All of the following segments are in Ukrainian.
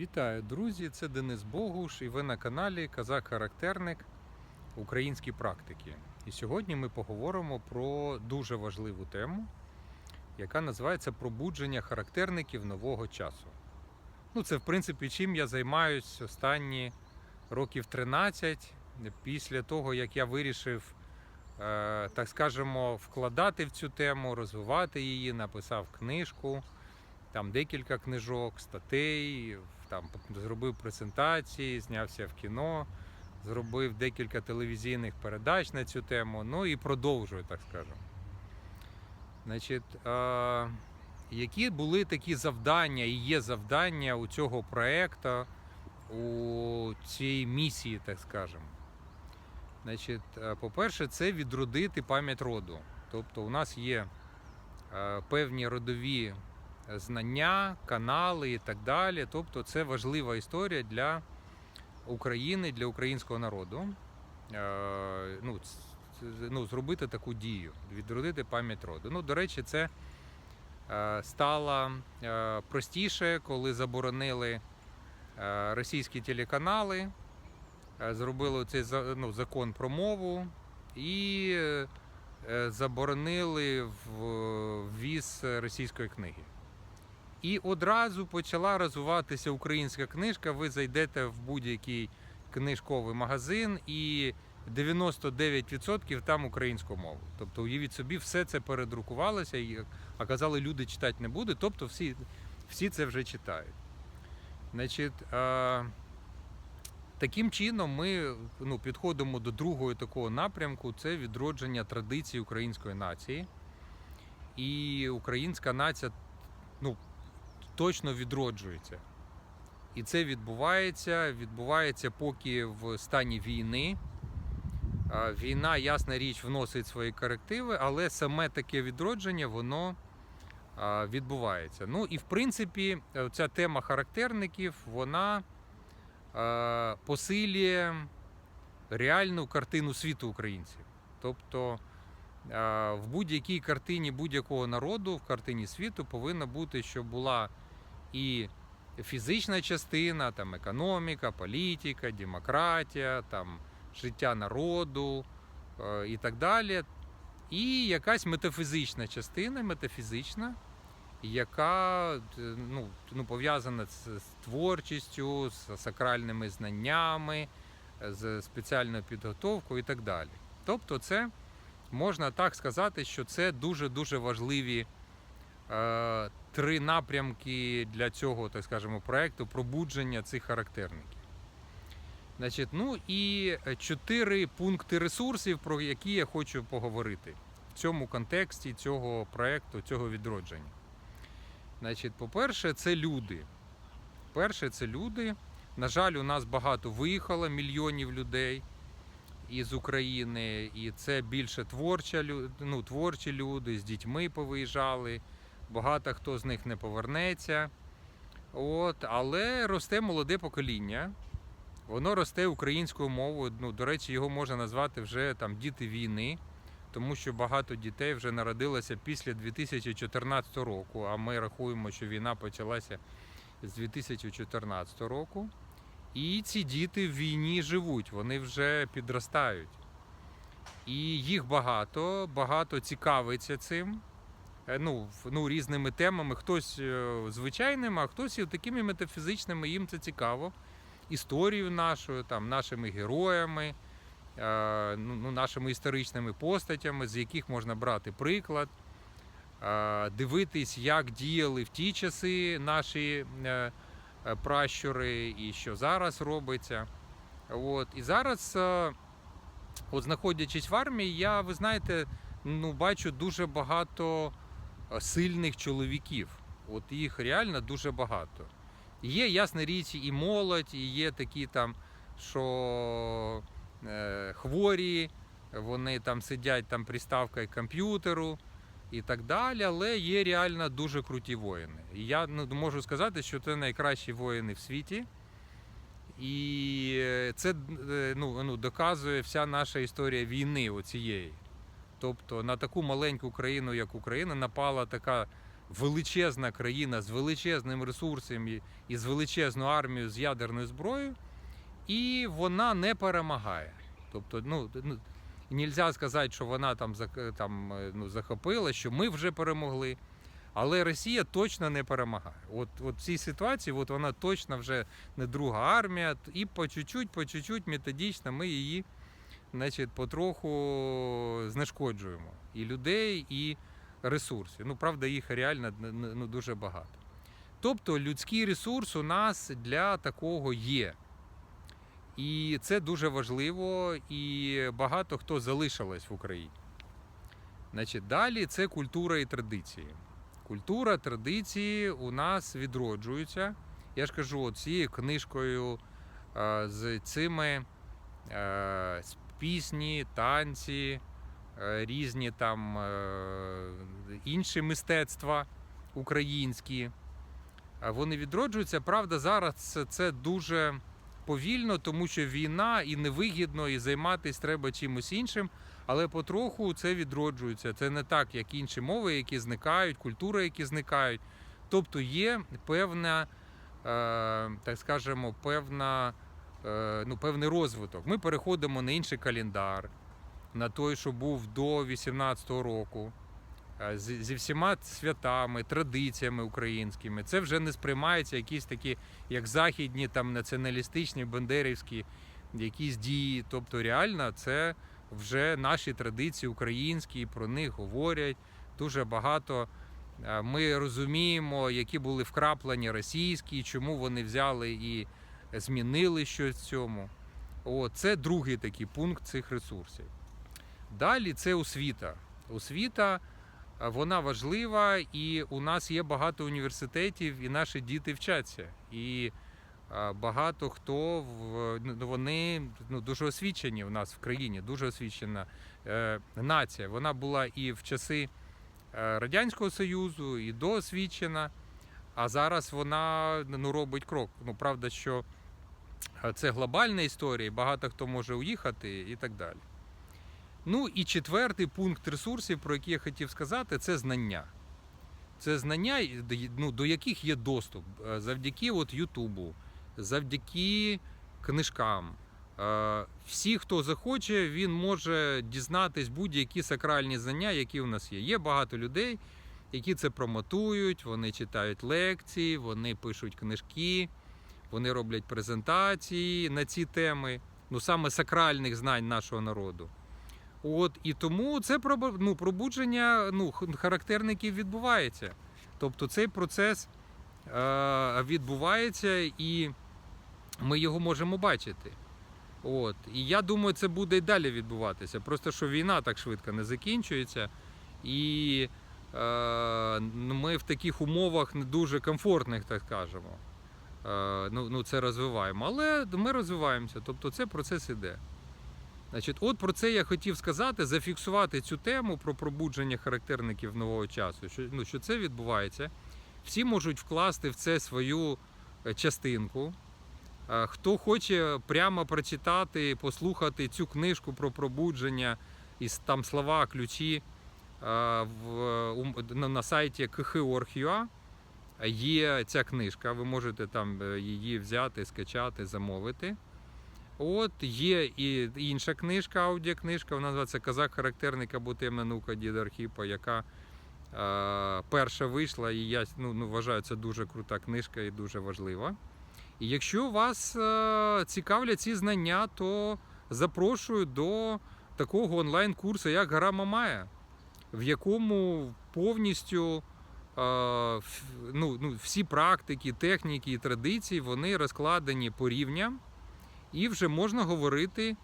Вітаю, друзі! Це Денис Богуш і ви на каналі Казак-Характерник Українські практики. І сьогодні ми поговоримо про дуже важливу тему, яка називається пробудження характерників нового часу. Ну, це, в принципі, чим я займаюсь останні років 13 після того, як я вирішив, е, так скажемо, вкладати в цю тему, розвивати її, написав книжку там декілька книжок, статей, там зробив презентації, знявся в кіно, зробив декілька телевізійних передач на цю тему. Ну і продовжую, так скажемо. Значить, е, які були такі завдання і є завдання у цього проєкту, у цій місії, так скажемо. Значить, по-перше, це відродити пам'ять роду. Тобто, у нас є певні родові знання, канали і так далі. Тобто це важлива історія для України, для українського народу. Е, Ну, ну, зробити таку дію, відродити пам'ять роду. Ну, до речі, це е, стало е, простіше, коли заборонили російські телеканали, зробили цей ну, закон про мову і заборонили в- ввіз російської книги. І одразу почала розвиватися українська книжка. Ви зайдете в будь-який книжковий магазин, і 99% там українською мовою. Тобто, уявіть собі, все це передрукувалося, і а казали, люди читати не будуть. Тобто, всі, всі це вже читають. Значить, а, таким чином ми ну, підходимо до другого такого напрямку: це відродження традицій української нації. І українська нація, ну, точно відроджується. І це відбувається, відбувається поки в стані війни. Війна, ясна річ, вносить свої корективи, але саме таке відродження, воно відбувається. Ну і в принципі, е, ця тема характерників, вона посилює реальну картину світу українців. Тобто в будь-якій картині будь-якого народу, в картині світу повинна бути, щоб була і фізична частина, там економіка, політика, демократія, там життя народу е, і так далі. І якась метафізична частина, метафізична, яка е, ну, ну, пов'язана з, з творчістю, з сакральними знаннями, з спеціальною підготовкою і так далі. Тобто, це можна так сказати, що це дуже-дуже важливі е, три напрямки для цього, так скажемо, проекту пробудження цих характерників. Значить, ну і чотири пункти ресурсів, про які я хочу поговорити в цьому контексті цього проекту, цього відродження. Значить, по-перше, це люди. Перше, це люди. На жаль, у нас багато виїхало мільйонів людей із України, і це більше творча, ну, творчі люди, з дітьми повиїжджали. Багато хто з них не повернеться. От, але росте молоде покоління. Воно росте українською мовою. Ну, до речі, його можна назвати вже там діти війни, тому що багато дітей вже народилося після 2014 року. А ми рахуємо, що війна почалася з 2014 року. І ці діти в війні живуть, вони вже підростають. І їх багато, багато цікавиться цим. Е, Ну, ну, різними темами. Хтось е, звичайними, а хтось і такими метафізичними, їм це цікаво. Історією нашою, там, нашими героями, е, ну, ну, нашими історичними постатями, з яких можна брати приклад, дивитись, як діяли в ті часи наші пращури і що зараз робиться. От. І зараз, от знаходячись в армії, я, ви знаєте, ну, бачу дуже багато сильних чоловіків. От їх реально дуже багато. Є, ясна річ, і молодь, і є такі там, що е, хворі, вони там сидять там приставкою комп'ютеру і так далі, але є реально дуже круті воїни. І я ну, можу сказати, що це найкращі воїни в світі. І е, це е, ну, ну, доказує вся наша історія війни оцієї. Тобто на таку маленьку країну, як Україна, напала така величезна країна з величезним ресурсом і, з величезною армією з ядерною зброєю, і вона не перемагає. Тобто, ну, ну нельзя сказати, що вона там, там е, ну, захопила, що ми вже перемогли. Але Росія точно не перемагає. От, от в цій ситуації от вона точно вже не друга армія, і по чуть-чуть, по чуть-чуть, методично ми її значить, потроху знешкоджуємо. І людей, і ресурси. Ну, правда, їх реально ну, дуже багато. Тобто людський ресурс у нас для такого є. І це дуже важливо, і багато хто залишилось в Україні. Значить, далі це культура і традиції. Культура, традиції у нас відроджуються. Я ж кажу, цією книжкою з цими е, пісні, танці, е, різні там е, інші мистецтва українські. Вони відроджуються. Правда, зараз це, дуже повільно, тому що війна і невигідно, і займатися треба чимось іншим. Але потроху це відроджується. Це не так, як інші мови, які зникають, культури, які зникають. Тобто є певна, е, так скажемо, певна, е, ну, певний розвиток. Ми переходимо на інший календар, на той, що був до 18-го року, е, зі всіма святами, традиціями українськими. Це вже не сприймається якісь такі, як західні, там націоналістичні, бандерівські якісь дії. Тобто, реально, це вже наші традиції українські, про них говорять дуже багато. Е, Ми розуміємо, які були вкраплення російські, чому вони взяли і змінили щось в цьому. О, це другий такий пункт цих ресурсів. Далі це освіта. Освіта е, вона важлива, і у нас є багато університетів, і наші діти вчаться. І багато хто ну, вони ну, дуже освічені в нас в країні, дуже освічена е, нація. Вона була і в часи е, Радянського Союзу, і доосвічена, а зараз вона ну, робить крок. Ну, правда, що е, це глобальна історія, багато хто може уїхати і так далі. Ну і четвертий пункт ресурсів, про який я хотів сказати, це знання. Це знання, ну, до яких є доступ е, завдяки от Ютубу, завдяки книжкам. Е, Всі, хто захоче, він може дізнатись будь-які сакральні знання, які у нас є. Є багато людей, які це промотують, вони читають лекції, вони пишуть книжки, вони роблять презентації на ці теми, ну саме сакральних знань нашого народу. От і тому це ну, пробудження ну, характерників відбувається. Тобто цей процес е, відбувається і ми його можемо бачити. От. І я думаю, це буде і далі відбуватися. Просто що війна так швидко не закінчується. І е, ми в таких умовах не дуже комфортних, так скажемо. Е, ну, ну, це розвиваємо. Але ми розвиваємося. Тобто це процес іде. Значить, от про це я хотів сказати, зафіксувати цю тему про пробудження характерників нового часу. Що, ну, що це відбувається. Всі можуть вкласти в це свою е, частинку. Е, Хто хоче прямо прочитати, послухати цю книжку про пробудження і там слова, ключі на, сайті kh.org.ua є ця книжка. Ви можете там е, її взяти, скачати, замовити. От є і інша книжка, аудіокнижка, вона називається Казак характерник або темна наука діда Архіпа, яка е, перша вийшла, і я ну, ну, вважаю, це дуже крута книжка і дуже важлива. І якщо вас е, цікавлять ці знання, то запрошую до такого онлайн-курсу, як Гора Мамая, в якому повністю ну, ну, всі практики, техніки і традиції вони розкладені по рівням, і вже можна говорити,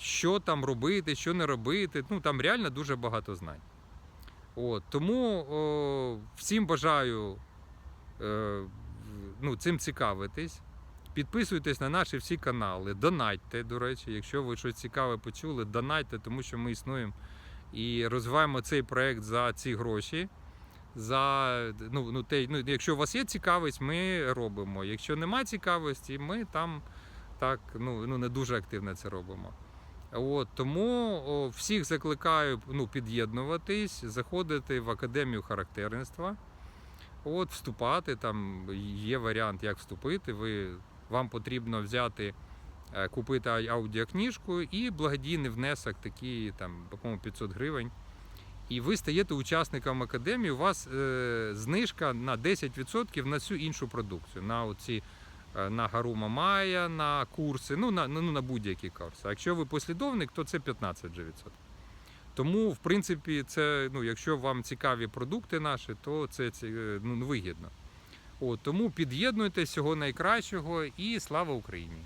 що там робити, що не робити. Ну, там реально дуже багато знань. От, тому о, всім бажаю е, ну, цим цікавитись. Підписуйтесь на наші всі канали, донатьте, до речі, якщо ви щось цікаве почули, донатьте, тому що ми існуємо і розвиваємо цей проект за ці гроші. За, ну, ну, те, ну, якщо у вас є цікавість, ми робимо. Якщо немає цікавості, ми там так ну, ну, не дуже активно це робимо. От, тому о, всіх закликаю ну, під'єднуватись, заходити в академію характерництва, от, вступати. Там є варіант, як вступити. Ви, вам потрібно взяти, е, купити ау- аудіокнижку і благодійний внесок такий, там, по-моєму, 500 гривень. І ви стаєте учасником академії, у вас е, знижка на 10% на всю іншу продукцію. На оці е, на Гарума Майя, на курси, ну на, ну, на будь-які курси. Якщо ви послідовник, то це 15 вже відсотків. Тому, в принципі, це, ну, якщо вам цікаві продукти наші, то це, е, ну, вигідно. От, тому під'єднуйтесь всього найкращого і слава Україні!